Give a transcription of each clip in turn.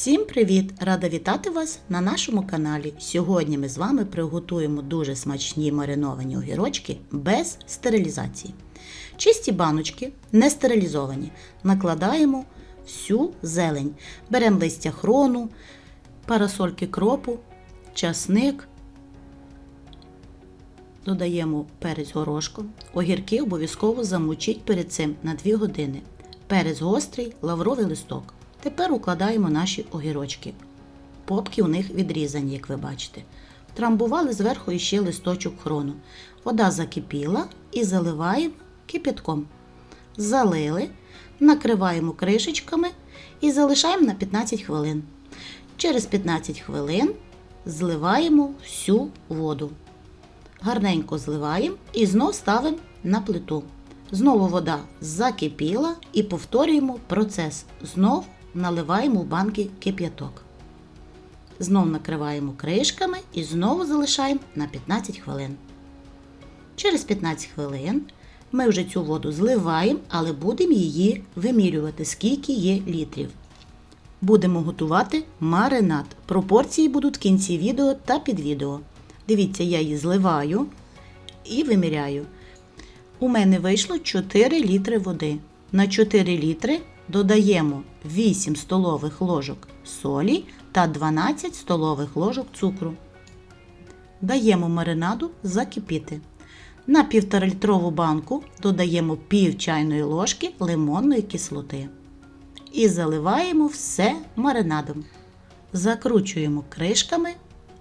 Всім привіт! Рада вітати вас на нашому каналі. Сьогодні ми з вами приготуємо дуже смачні мариновані огірочки без стерилізації. Чисті баночки, не стерилізовані, накладаємо всю зелень. Беремо листя хрону, парасольки кропу, часник, додаємо перець горошком. Огірки обов'язково замочіть перед цим на 2 години. Перець гострий, лавровий листок. Тепер укладаємо наші огірочки. Попки у них відрізані, як ви бачите. Трамбували зверху іще листочок хрону. Вода закипіла і заливаємо кипятком. Залили, накриваємо кришечками і залишаємо на 15 хвилин. Через 15 хвилин зливаємо всю воду. Гарненько зливаємо і знов ставимо на плиту. Знову вода закипіла і повторюємо процес. Знов наливаємо в банки кип'яток. Знов накриваємо кришками і знову залишаємо на 15 хвилин. Через 15 хвилин ми вже цю воду зливаємо, але будемо її вимірювати, скільки є літрів. Будемо готувати маринад. Пропорції будуть в кінці відео та під відео. Дивіться, я її зливаю і виміряю. У мене вийшло 4 літри води. На 4 літри додаємо 8 столових ложок солі та 12 столових ложок цукру. Даємо маринаду закипіти. На 1,5-літрову банку додаємо пів чайної ложки лимонної кислоти. І заливаємо все маринадом. Закручуємо кришками,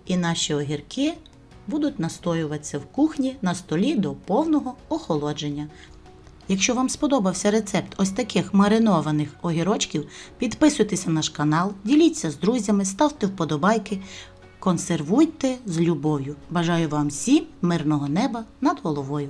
і наші огірки будуть настоюватися в кухні на столі до повного охолодження. Якщо вам сподобався рецепт ось таких маринованих огірочків, підписуйтесь на наш канал, діліться з друзями, ставте вподобайки, консервуйте з любов'ю. Бажаю вам всім мирного неба над головою.